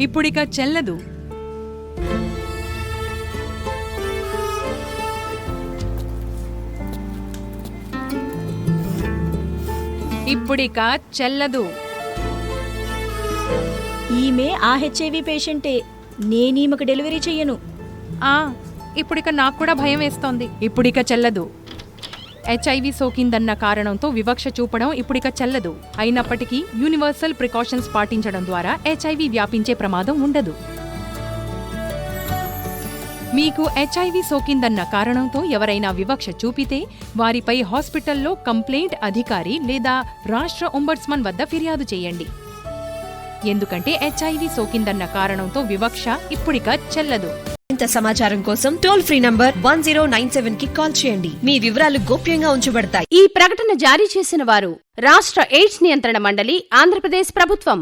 ఇప్పుడిక చెల్లదు. ఇప్పుడిక చెల్లదు. ఈమె ఆ హెచ్ఐవి పేషెంటే నేనీమెకు డెలివరీ చెయ్యను. ఆ ఇప్పుడిక నాకు కూడా భయం వేస్తోంది. ఇప్పుడిక చెల్లదు. హెచ్ఐవి సోకిందన్న కారణంతో వివక్ష చూపడం ఇప్పుడిక చెల్లదు. అయినప్పటికీ యూనివర్సల్ ప్రికాషన్స్ పాటించడం ద్వారా హెచ్ఐవి వ్యాపించే ప్రమాదం ఉండదు. మీకు హెచ్ఐవి సోకిందన్న కారణంతో ఎవరైనా వివక్ష చూపితే వారిపై హాస్పిటల్లో కంప్లైంట్ అధికారి లేదా రాష్ట్ర ఒంబడ్స్మన్ వద్ద ఫిర్యాదు చేయండి. ఎందుకంటే హెచ్ఐవి సోకిందన్న కారణంతో వివక్ష ఇప్పుడిక చెల్లదు. మరింత సమాచారం కోసం toll free number one zero nine సెవెన్కి కాల్ చేయండి. మీ వివరాలు గోప్యంగా ఉంచబడతాయి. ఈ ప్రకటన జారీ చేసిన వారు రాష్ట్ర ఎయిడ్స్ నియంత్రణ మండలి ఆంధ్రప్రదేశ్ ప్రభుత్వం.